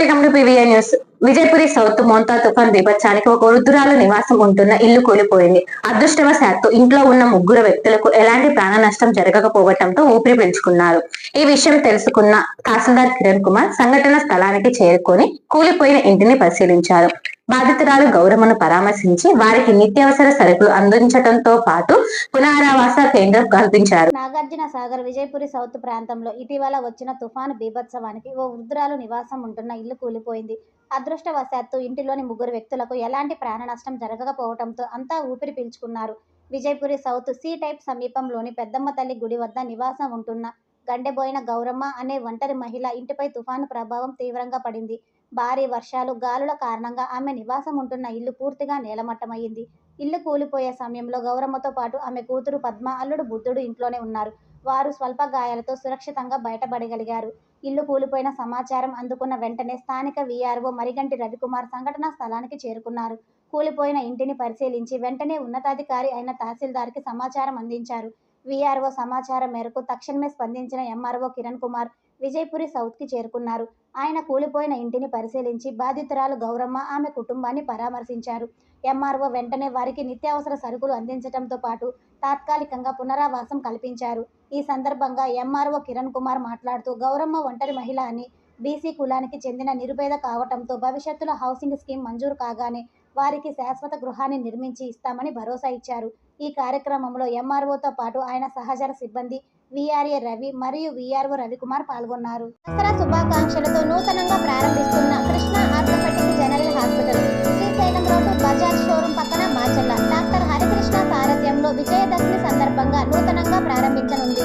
Welcome to PVI news. Vijayapuri south Montha తుఫాన్ బీభత్సానికి ఒక వృద్ధురాలు నివాసం ఉంటున్న ఇల్లు కూలిపోయింది. అదృష్టవశాత్తు ఇంట్లో ఉన్న ముగ్గురు వ్యక్తులకు ఎలాంటి ప్రాణ నష్టం జరగకపోవటంతో ఊపిరి పెంచుకున్నారు ఈ విషయం తెలుసుకున్న తహసీల్దార్ కిరణ్ కుమార్ సంఘటన స్థలానికి చేరుకొని కూలిపోయిన ఇంటిని పరిశీలించారు. బాధితురాలు గౌరమ్మను పరామర్శించి వారికి నిత్యావసర సరుకులు అందించడంతో పాటు పునరావాస కేంద్రం కల్పించారు. నాగార్జున సాగర్ విజయపురి సౌత్ ప్రాంతంలో ఇటీవల వచ్చిన తుఫాను బీభత్సవానికి ఓ వృద్ధురాలు నివాసం ఉంటున్న ఇల్లు కూలిపోయింది. అదృష్టవశాత్తు ఇంటిలోని ముగ్గురు వ్యక్తులకు ఎలాంటి ప్రాణ నష్టం జరగకపోవడంతో అంతా ఊపిరి పీల్చుకున్నారు. విజయపురి సౌత్ సి టైప్ సమీపంలోని పెద్దమ్మ తల్లి గుడి వద్ద నివాసం ఉంటున్న గండెబోయిన గౌరమ్మ అనే ఒంటరి మహిళ ఇంటిపై తుఫాను ప్రభావం తీవ్రంగా పడింది. భారీ వర్షాలు గాలుల కారణంగా ఆమె నివాసం ఉంటున్న ఇల్లు పూర్తిగా నేలమట్టమయ్యింది. ఇల్లు కూలిపోయే సమయంలో గౌరమ్మతో పాటు ఆమె కూతురు పద్మ అల్లుడు బుద్ధుడు ఇంట్లోనే ఉన్నారు. వారు స్వల్ప గాయాలతో సురక్షితంగా బయటపడగలిగారు. ఇల్లు కూలిపోయిన సమాచారం అందుకున్న వెంటనే స్థానిక వీఆర్ఓ మరిగంటి రవికుమార్ సంఘటనా స్థలానికి చేరుకున్నారు. కూలిపోయిన ఇంటిని పరిశీలించి వెంటనే ఉన్నతాధికారి అయిన తహసీల్దార్కి సమాచారం అందించారు. వీఆర్ఓ సమాచారం మేరకు తక్షణమే స్పందించిన ఎంఆర్ఓ కిరణ్ కుమార్ విజయపురి సౌత్కి చేరుకున్నారు. ఆయన కూలిపోయిన ఇంటిని పరిశీలించి బాధితురాలు గౌరమ్మ ఆమె కుటుంబాన్ని పరామర్శించారు. ఎంఆర్ఓ వెంటనే వారికి నిత్యావసర సరుకులు అందించడంతో పాటు తాత్కాలికంగా పునరావాసం కల్పించారు. ఈ సందర్భంగా ఎంఆర్ఓ కిరణ్ కుమార్ మాట్లాడుతూ గౌరమ్మ ఒంటరి మహిళ అని బీసీ కులానికి చెందిన నిరుపేద కావటంతో భవిష్యత్తులో హౌసింగ్ స్కీమ్ మంజూరు కాగానే వారికి శాశ్వత గృహాన్ని నిర్మించి ఇస్తామని భరోసా ఇచ్చారు. ఈ కార్యక్రమంలో ఎంఆర్ఓతో పాటు ఆయన సహచర సిబ్బంది విఆర్ఏ రవి మరియు విఆర్ఓ రవికుమార్ పాల్గొన్నారు. దసరా శుభాకాంక్షలతో నూతనంగా ప్రారంభిస్తున్న Krishna orthopedic general hospital Srisailam road Bajaj showroom పక్కన మాచల్ల డాక్టర్ హరికృష్ణ సారథ్యంలో విజయదశమి సందర్భంగా నూతనంగా ప్రారంభించనుంది.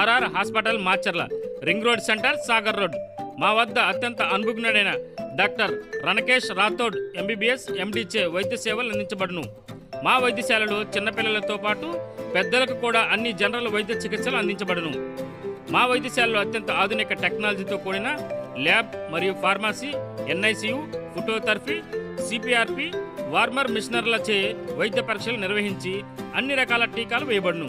RR hospital Macherla ring road centre Sagar road. మా వద్ద అత్యంత అనుభవజ్ఞుడైన డాక్టర్ రణకేష్ రాథోడ్ ఎంబీబీఎస్ ఎండీచే వైద్య సేవలు అందించబడును. మా వైద్యశాలలో చిన్నపిల్లలతో పాటు పెద్దలకు కూడా అన్ని జనరల్ వైద్య చికిత్సలు అందించబడును. మా వైద్యశాలలో అత్యంత ఆధునిక టెక్నాలజీతో కూడిన ల్యాబ్ మరియు ఫార్మసీ ఎన్ఐసియు ఫోటోథెరపీ సిపిఆర్పి వార్మర్ మిషనర్లచే వైద్య పరీక్షలు నిర్వహించి అన్ని రకాల టీకాలు వేయబడును.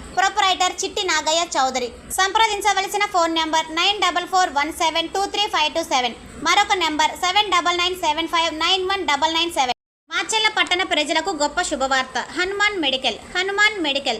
ప్రొపరైటర్ చిట్టి నాగయ్య చౌదరి సంప్రదించవలసిన phone number nine double four one seven two three five two seven. మరొక number seven double nine seven five nine one double nine seven. Macherla పట్టణ ప్రజలకు గొప్ప శుభవార్త. హనుమాన్ మెడికల్. హనుమాన్ మెడికల్.